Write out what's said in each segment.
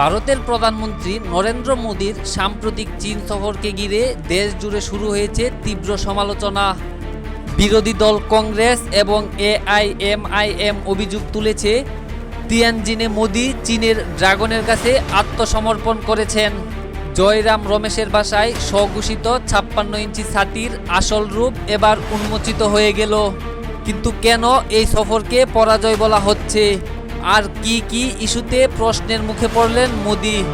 ভারতের প্রধানমন্ত্রী নরেন্দ্র মোদীর সাম্প্রতিক চীন সফরকে ঘিরে দেশ জুড়ে শুরু হয়েছে তীব্র সমালোচনা। বিরোধী দল কংগ্রেস এবং এআইএমআইএম অভিযোগ তুলেছে, তিয়ানজিনে মোদি চীনের ড্রাগনের কাছে আত্মসমর্পণ করেছেন। জয়রাম রমেশের বাসায় স্বঘোষিত ছাপ্পান্ন ইঞ্চি ছাতির আসল রূপ এবার উন্মোচিত হয়ে গেল। কিন্তু কেন এই সফরকে পরাজয় বলা হচ্ছে? আর কি কি ইস্যুতে প্রশ্নের মুখে পড়লেন মোদি?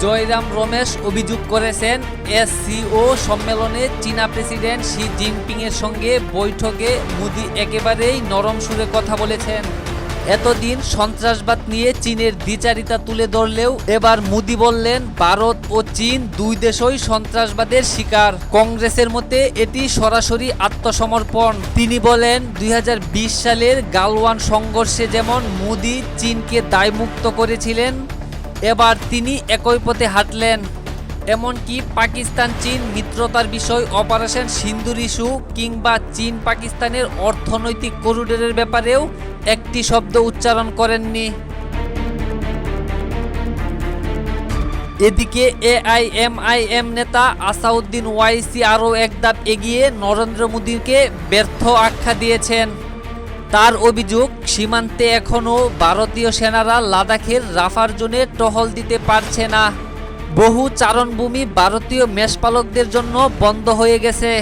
জয়রাম রমেশ অভিযোগ করেছেন, এসসিও সম্মেলনে চীনা প্রেসিডেন্ট শি জিনপিংয়ের সঙ্গে বৈঠকে মোদি একেবারেই নরম সুরে কথা বলেছেন। এতদিন সন্ত্রাসবাদ নিয়ে চীনের দ্বিচারিতা তুলে ধরলেও এবার মোদি বললেন, ভারত ও চীন দুই দেশই সন্ত্রাসবাদের শিকার। কংগ্রেসের মতে এটি সরাসরি আত্মসমর্পণ। তিনি বলেন, দুই হাজার বিশ সালের গালওয়ান সংঘর্ষে যেমন মোদি চীনকে দায়মুক্ত করেছিলেন, এবার তিনি একই পথে হাঁটলেন। এমনকি পাকিস্তান চীন মিত্রতার বিষয় অপারেশন সিন্দুর ইস্যু কিংবা চীন পাকিস্তানের অর্থনৈতিক করিডোরের ব্যাপারেও একটি শব্দ উচ্চারণ করেননি। এদিকে এআইএমআইএম নেতা আসাউদ্দিন ওয়াইসি আরও এক ধাপ এগিয়ে নরেন্দ্র মোদীকে ব্যর্থ আখ্যা দিয়েছেন। তার অভিযোগ, সীমান্তে এখনও ভারতীয় সেনারা লাদাখের রাফার জোনে টহল দিতে পারছে না। বহু চারণভূমি ভারতীয় মেষপালকদের জন্য বন্ধ হয়ে গেছে।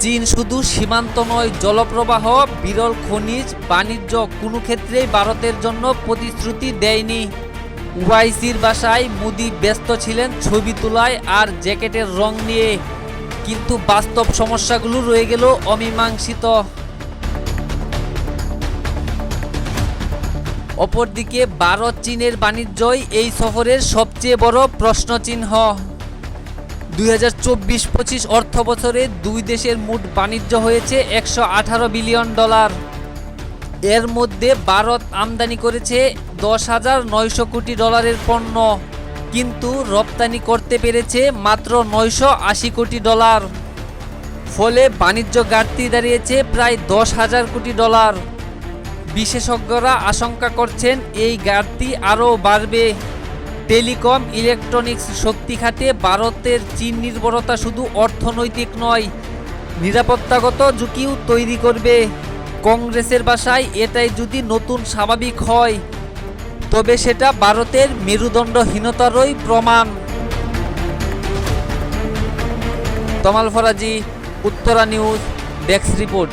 চীন শুধু সীমান্ত নয়, জলপ্রবাহ, বিরল খনিজ, বাণিজ্য, কোনো ক্ষেত্রেই ভারতের জন্য প্রতিশ্রুতি দেয়নি। ওয়াইসির বাসায় মুদি ব্যস্ত ছিলেন ছবি তোলায় আর জ্যাকেটের রং নিয়ে। কিন্তু বাস্তব সমস্যাগুলো রয়ে গেল অমীমাংসিত। অপরদিকে ভারত চীনের বাণিজ্যই এই সফরের সবচেয়ে বড় প্রশ্নচিহ্ন। দুই হাজার চব্বিশ পঁচিশ অর্থ বছরে দুই দেশের মোট বাণিজ্য হয়েছে একশো আঠারো বিলিয়ন ডলার। এর মধ্যে ভারত আমদানি করেছে দশ হাজার নয়শো কোটি ডলারের পণ্য, কিন্তু রপ্তানি করতে পেরেছে মাত্র নয়শো আশি কোটি ডলার। ফলে বাণিজ্য ঘাটতি দাঁড়িয়েছে প্রায় দশ হাজার কোটি ডলার। বিশেষজ্ঞরা আশঙ্কা করছেন এই ঘাটতি আরও বাড়বে। টেলিকম ইলেকট্রনিক্স শক্তি খাতে ভারতের চীন নির্ভরতা শুধু অর্থনৈতিক নয়, নিরাপত্তাগত ঝুঁকিও তৈরি করবে। কংগ্রেসের বাসায় এটাই যদি নতুন স্বাভাবিক হয়, তবে সেটা ভারতের মেরুদণ্ডহীনতারই প্রমাণ। Tamal Faraji, Uttara news desk report.